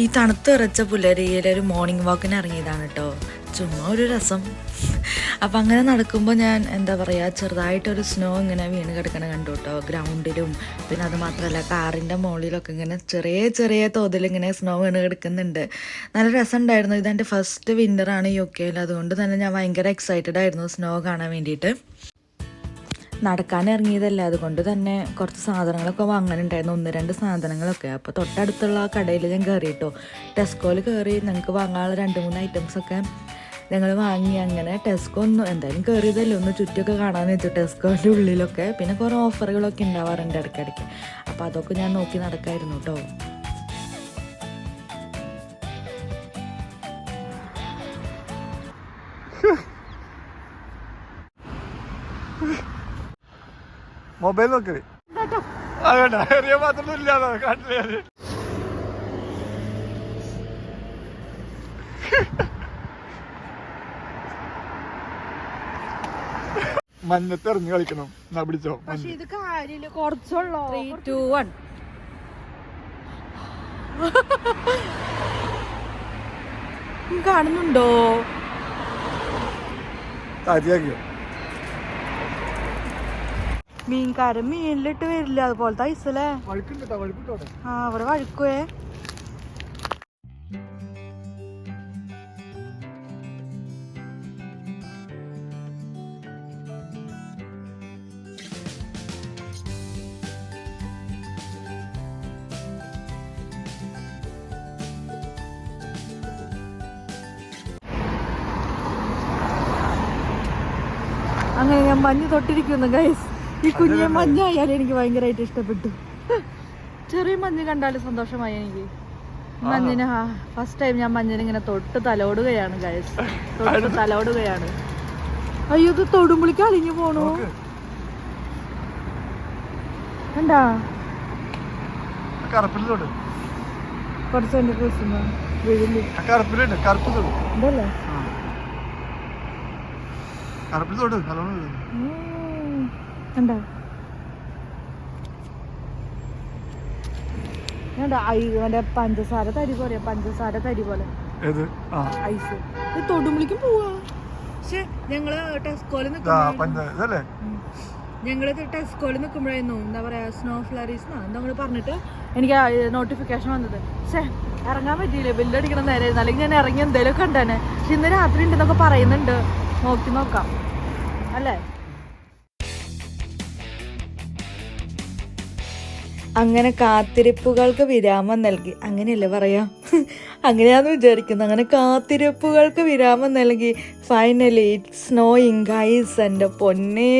ഈ തണുത്ത് വിറച്ച പുലരിയിൽ ഒരു മോർണിംഗ് വാക്കിന് ഇറങ്ങിയതാണ് കേട്ടോ ചുമ്മാ ഒരു രസം. അപ്പം അങ്ങനെ നടക്കുമ്പോൾ ഞാൻ എന്താ പറയുക ചെറുതായിട്ടൊരു സ്നോ ഇങ്ങനെ വീണ് കിടക്കണ കണ്ടു കേട്ടോ ഗ്രൗണ്ടിലും പിന്നെ അത് മാത്രമല്ല കാറിന്റെ മുകളിലൊക്കെ ഇങ്ങനെ ചെറിയ ചെറിയ തോതിൽ ഇങ്ങനെ സ്നോ വീണ് കിടക്കുന്നുണ്ട്. നല്ല രസം ഉണ്ടായിരുന്നു ഇതെന്റെ ഫസ്റ്റ് വിന്ററാണ് യു കെയിൽ. അതുകൊണ്ട് തന്നെ ഞാൻ ഭയങ്കര എക്സൈറ്റഡ് ആയിരുന്നു സ്നോ കാണാൻ വേണ്ടിയിട്ട്. നടക്കാൻ ഇറങ്ങിയതല്ലേ അതുകൊണ്ട് തന്നെ കുറച്ച് സാധനങ്ങളൊക്കെ വാങ്ങാനുണ്ടായിരുന്നു. ഒന്ന് രണ്ട് സാധനങ്ങളൊക്കെ. അപ്പോൾ തൊട്ടടുത്തുള്ള ആ കടയിൽ ഞാൻ കയറി കേട്ടോ ടെസ്കോയിൽ കയറി ഞങ്ങൾക്ക് വാങ്ങാനുള്ള രണ്ട് മൂന്ന് ഐറ്റംസൊക്കെ ഞങ്ങൾ വാങ്ങി. അങ്ങനെ ടെസ്കോ ഒന്ന് എന്തായാലും കയറിയതല്ലേ ഒന്ന് ചുറ്റൊക്കെ കാണാൻ വെച്ചു ടെസ്കോന്റെ ഉള്ളിലൊക്കെ. പിന്നെ കുറേ ഓഫറുകളൊക്കെ ഉണ്ടാവാറുണ്ട് ഇടയ്ക്കിടയ്ക്ക്. അപ്പോൾ അതൊക്കെ ഞാൻ നോക്കി നടക്കായിരുന്നു കേട്ടോ. മൊബൈൽ നോക്കൽ ചെറിയ മാത്രമൊന്നും ഇല്ലാതെ. കാട്ടിൽ മഞ്ഞത്ത് ഇറങ്ങി കളിക്കണം. എന്നാ പിടിച്ചോ പക്ഷെ ഇത് കാര്യമില്ല കുറച്ചുള്ളോ. ത്രീ ടു വൺ കാണുന്നുണ്ടോ? താറ്റിയാക്കിയോ മീൻകാരൻ മീനിലിട്ട് വരില്ല. അതുപോലത്തെ ഐസല്ലേ ആ അവിടെ വഴുക്കുവേ. അങ്ങനെ ഞാൻ മഞ്ഞ് തൊട്ടിരിക്കുന്നു ഗൈസ് ഈ കുഞ്ഞെ മഞ്ഞായാലും എനിക്ക് ഭയങ്കരമായിട്ട് ഇഷ്ടപ്പെട്ടു. ചെറിയ മഞ്ഞ് കണ്ടാലും സന്തോഷമായി എനിക്ക്. മഞ്ഞിന് ഫസ്റ്റ് ടൈം ഞാൻ മഞ്ഞിന് ഇങ്ങനെ തൊട്ട് തലോടുകയാണ് ഗൈസ് തൊട്ട് തലോടുകയാണ്. അയ്യോ ഇത് തൊടുമ്പളിക്ക് അലിഞ്ഞു പോണു. കണ്ടാ? കുറച്ച് എന്റെ തൊടു ഇതല്ലേ കറുപ്പിൽ തൊട് നല്ലോണം. കണ്ടാ മറ്റേ പഞ്ചസാര തരി പോലെ പഞ്ചസാര തരി പോലെ. ഐസ്. ഇത് തൊടുമ്പളിക്കും പോവാ. പക്ഷെ ഞങ്ങൾ ടെസ്കോൽ ഞങ്ങൾ ടെസ്കോൽ നിൽക്കുമ്പോഴായിരുന്നു എന്താ പറയാ സ്നോ ഫ്ലറീസ് നമ്മൾ പറഞ്ഞിട്ട്? എനിക്ക് നോട്ടിഫിക്കേഷൻ വന്നത്. പക്ഷേ ഇറങ്ങാൻ പറ്റിയില്ല? ബില്ലടിക്കണം നേരായിരുന്നു. അല്ലെങ്കിൽ ഞാൻ ഇറങ്ങി എന്തേലും കണ്ടേനെ. പക്ഷെ ഇന്ന് രാത്രി ഉണ്ടെന്നൊക്കെ പറയുന്നുണ്ട്. നോക്കി നോക്കാം. അല്ലേ? അങ്ങനെ കാത്തിരിപ്പുകൾക്ക് വിരാമം നൽകി. അങ്ങനെയല്ലേ പറയാ? അങ്ങനെയാന്ന് വിചാരിക്കുന്നത് അങ്ങനെ കാത്തിരിപ്പുകൾക്ക് വിരാമം നൽകി. ഫൈനലി ഇറ്റ് സ്നോയിങ് ഗൈസ് എന്റെ പൊന്നെ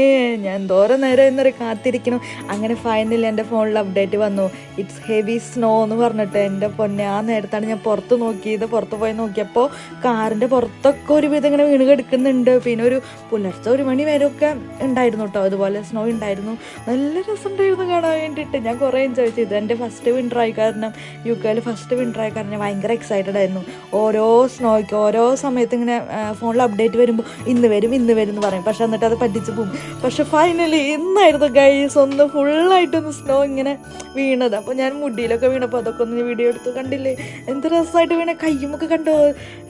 ഞാൻ എന്തോരം നേരം എന്നൊരു കാത്തിരിക്കണം അങ്ങനെ ഫൈനലി എന്റെ ഫോണിൽ അപ്ഡേറ്റ് വന്നു. ഇറ്റ്സ് ഹെവി സ്നോ എന്ന് പറഞ്ഞിട്ട് എന്റെ പൊന്നെ ആ നേരത്താണ് ഞാൻ പുറത്ത് നോക്കിയത്. പുറത്ത് പോയി നോക്കിയപ്പോൾ കാറിന്റെ പുറത്തൊക്കെ ഒരുവിധം ഇങ്ങനെ വീണ് കിടക്കുന്നുണ്ട് പിന്നെ ഒരു പുലർച്ചെ ഒരു മണി വരെ ഒക്കെ ഉണ്ടായിരുന്നു കേട്ടോ അതുപോലെ സ്നോ ഉണ്ടായിരുന്നു. നല്ല രസമുണ്ടായിരുന്നു കാണാൻ വേണ്ടിയിട്ട്. ഞാൻ കുറേ എൻജോയ് ചെയ്തു. എന്റെ ഫസ്റ്റ് വിന്റർ ആയി കാരണം യു കെയിൽ ഫസ്റ്റ് വിന്റർ ആയി കാരണം ഭയങ്കര എക്സൈറ്റഡ് ആയിരുന്നു. ഓരോ സ്നോയ്ക്ക് ഓരോ സമയത്ത് ഇങ്ങനെ ഫോണിൽ അപ്ഡേറ്റ് വരുമ്പോൾ ഇന്ന് വരും ഇന്ന് വരും എന്ന് പറയും. പക്ഷെ എന്നിട്ട് അത് പറ്റിച്ച് പോകും. പക്ഷെ ഫൈനലി ഇന്നായിരുന്നു ഗൈസ് ഒന്ന് ഫുള്ളായിട്ടൊന്ന് സ്നോ ഇങ്ങനെ വീണത്. അപ്പോൾ ഞാൻ മുടിയിലൊക്കെ വീണപ്പോൾ അതൊക്കെ ഒന്ന് വീഡിയോ എടുത്ത്. കണ്ടില്ലേ? എന്ത് രസമായിട്ട് വീണ. കയ്യുമൊക്കെ കണ്ടോ?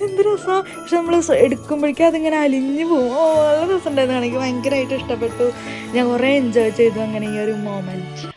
എന്ത് രസമാണ് പക്ഷെ നമ്മൾ എടുക്കുമ്പോഴേക്കും അതിങ്ങനെ അലിഞ്ഞു പോകും ഓ നല്ല രസമുണ്ടായിരുന്നു. എനിക്ക് ഭയങ്കരമായിട്ട് ഇഷ്ടപ്പെട്ടു. ഞാൻ കുറേ എൻജോയ് ചെയ്തു അങ്ങനെ ഈ ഒരു മോമെന്റ്